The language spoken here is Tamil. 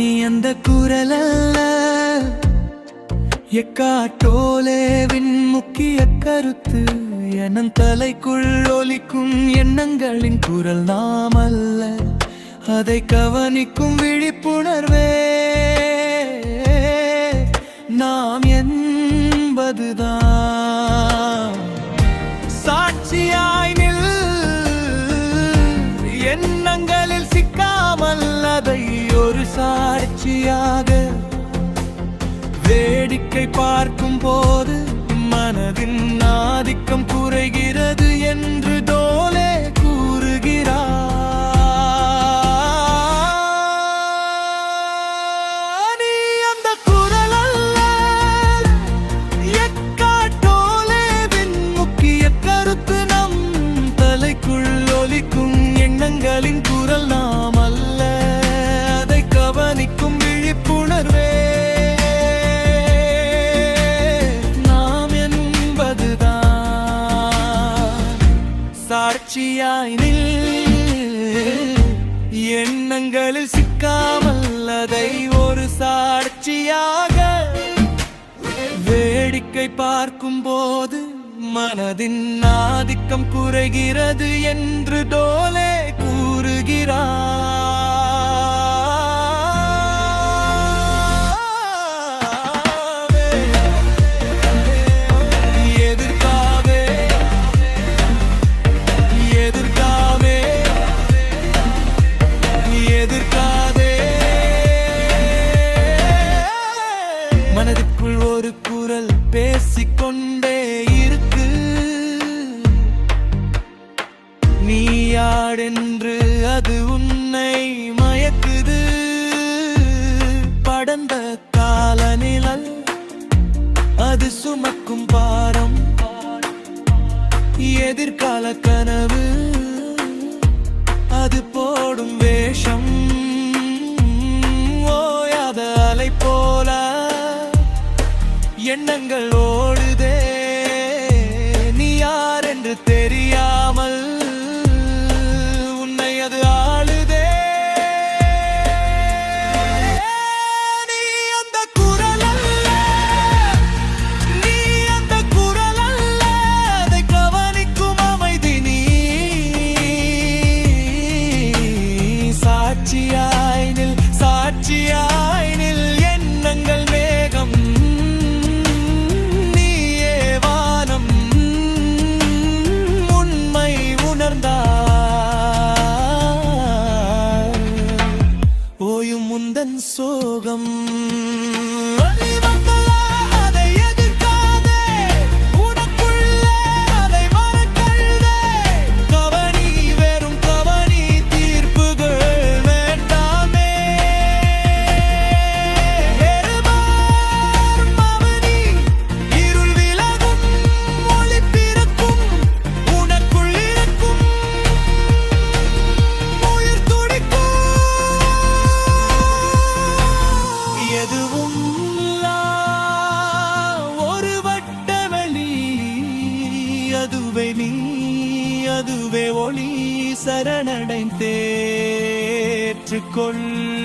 நீ அந்த குரலல்ல. எக்காட்டோலேவின் முக்கிய கருத்து? என தலைக்குள் ஒலிக்கும் எண்ணங்களின் குரல் நாம் அல்ல அதை கவனிக்கும் விழிப்புணர்வே. நாம் என்பதுதான். சாட்சியாய் நில். எண்ணங்களில் சிக்காமல் அதை ஒரு சா மகிழ்ச்சியாக வேடிக்கை பார்க்கும் போது மனதின் ஆதிக்கம் குறைகிறது. சாட்சியாய் நில். எண்ணங்களில் சிக்காமல் அதை ஒரு சாட்சியாக வேடிக்கை பார்க்கும் போது மனதின் ஆதிக்கம் குறைகிறது என்று டோலே கூறுகிறார். பேசிக்கொண்டே இருக்கு. நீ யாடென்று அது உன்னை எண்ணங்கள் ஓடுதே. நீ யார் என்று தெரியாமல் சரணடைந்தேற்றுக்கொள்.